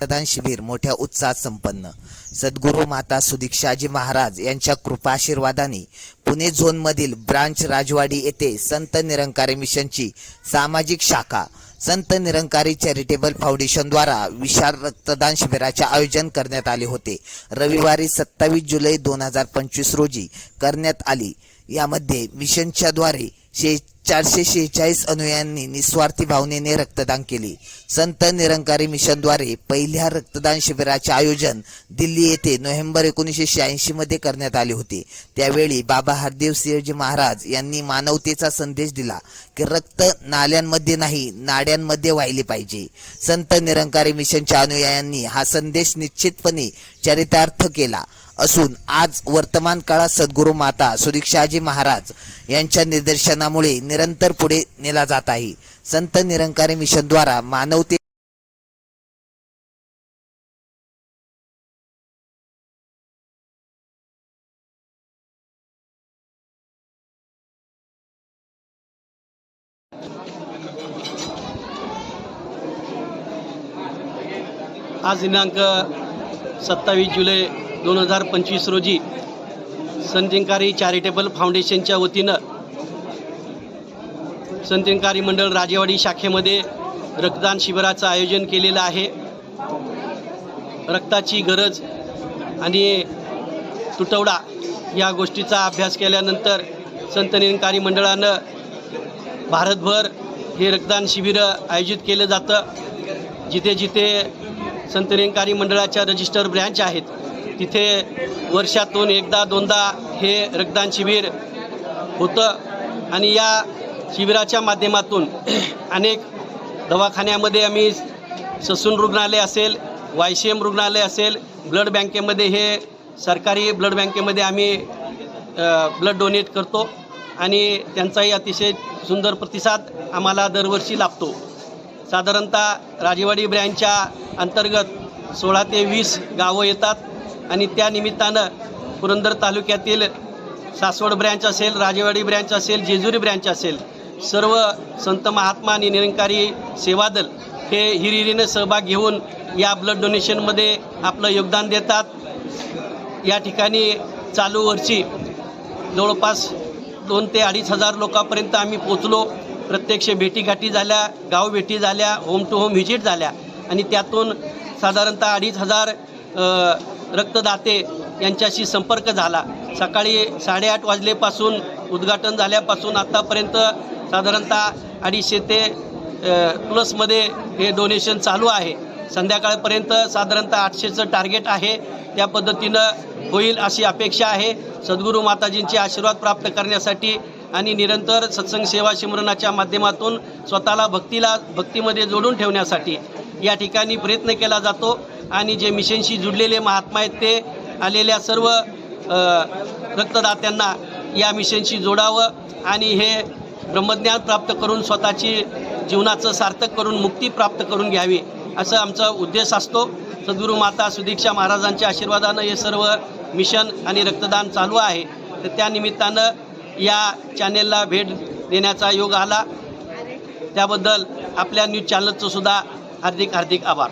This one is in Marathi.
रक्तदान शिबिर मोठ्या उत्साहात संपन्न. सद्गुरू माता सुदीक्षाजी महाराज यांच्या कृपाशीर्वादाने पुणे झोनमधील ब्रांच राजवाडी येथे संत निरंकारी मिशनची सामाजिक शाखा संत निरंकारी चॅरिटेबल फाउंडेशनद्वारा विशाल रक्तदान शिबिराचे आयोजन करण्यात आले होते. रविवारी सत्तावीस जुलै दोन हजार पंचवीस रोजी करण्यात आली. यामध्ये मिशनच्या द्वारे शे चारशे शेहेचाळीस अनुयायांनी निस्वार्थी भावनेने रक्तदान केले. संत निरंकारी मिशनद्वारे पहिल्या रक्तदान शिबिराचे आयोजन दिल्ली येथे नोव्हेंबर एकोणीसशे शहाऐंशी मध्ये करण्यात आले होते. त्यावेळी बाबा हरदेव सिंहजी महाराज यांनी मानवतेचा संदेश दिला की रक्त नाल्यांमध्ये नाही नाड्यांमध्ये वाहिले पाहिजे. संत निरंकारी मिशनच्या अनुयायांनी हा संदेश निश्चितपणे चरितार्थ केला. असून आज वर्तमान काळात सद्गुरू माता सुदीक्षाजी महाराज यांच्या निदर्शनामुळे निरंतर पुढे नेला जात आहे. संत निरंकारी मिशनद्वारा मानवते आज दिनांक सत्तावीस जुलै दोन हजार पंचवीस रोजी संतिंकारी चॅरिटेबल फाउंडेशनच्या वतीनं संतिंकारी मंडळ राजेवाडी शाखेमध्ये रक्तदान शिबिराचं आयोजन केलेलं आहे. रक्ताची गरज आणि तुटवडा या गोष्टीचा अभ्यास केल्यानंतर संतनिंकारी मंडळानं भारतभर हे रक्तदान शिबिरं आयोजित केलं जातं. जिथे जिथे संतनिंकारी मंडळाच्या रजिस्टर ब्रँच आहेत तिथे वर्षातून एकदा दोनदा हे रक्तदान शिबिर होतं. आणि या शिबिराच्या माध्यमातून अनेक दवाखान्यामध्ये आम्ही ससून रुग्णालय असेल वाय सी एम रुग्णालय असेल ब्लड बँकेमध्ये हे सरकारी ब्लड बँकेमध्ये आम्ही ब्लड डोनेट करतो. आणि त्यांचाही अतिशय सुंदर प्रतिसाद आम्हाला दरवर्षी लाभतो. साधारणतः राजेवाडी ब्रँडच्या अंतर्गत सोळा ते वीस गावं येतात. आणि त्या निमित्तानं पुरंदर तालुक्यातील सासवड ब्रँच असेल राजेवाडी ब्रँच असेल जेजुरी ब्रँच असेल सर्व संत महात्मा आणि निरंकारी सेवादल हे हिरिरीनं सहभाग घेऊन या ब्लड डोनेशनमध्ये आपलं योगदान देतात. या ठिकाणी चालू वर्षी जवळपास दोन ते अडीच हजार लोकांपर्यंत आम्ही पोचलो प्रत्यक्ष भेटीगाठी झाल्या गाव भेटी झाल्या होम टू होम व्हिजिट झाल्या. आणि त्यातून साधारणतः अडीच हजार रक्तदाते यांच्याशी संपर्क झाला. सकाळी साडेआठ वाजलेपासून उद्घाटन झाल्यापासून आत्तापर्यंत साधारणतः अडीचशे ते प्लसमध्ये हे डोनेशन चालू आहे. संध्याकाळपर्यंत साधारणतः आठशेचं टार्गेट आहे. त्या पद्धतीनं होईल अशी अपेक्षा आहे. सद्गुरू माताजींचे आशीर्वाद प्राप्त करण्यासाठी आणि निरंतर सत्संग सेवा सिमरनाच्या माध्यमातून स्वतःला भक्तीला भक्तीमध्ये जोडून ठेवण्यासाठी या ठिकाणी प्रयत्न केला जातो. आणि जे मिशनशी जुडलेले महात्मा आहेत ते आलेल्या सर्व रक्तदात्यांना या मिशनशी जोडावं आणि हे ब्रह्मज्ञान प्राप्त करून स्वतःची जीवनाचं सार्थक करून मुक्ती प्राप्त करून घ्यावी असं आमचा उद्देश असतो. सद्गुरू माता सुदीक्षा महाराजांच्या आशीर्वादानं हे सर्व मिशन आणि रक्तदान चालू आहे. तर त्या निमित्तानं या चॅनेलला भेट देण्याचा योग आला. त्याबद्दल आपल्या न्यूज चॅनलचं सुद्धा हार्दिक हार्दिक आभार.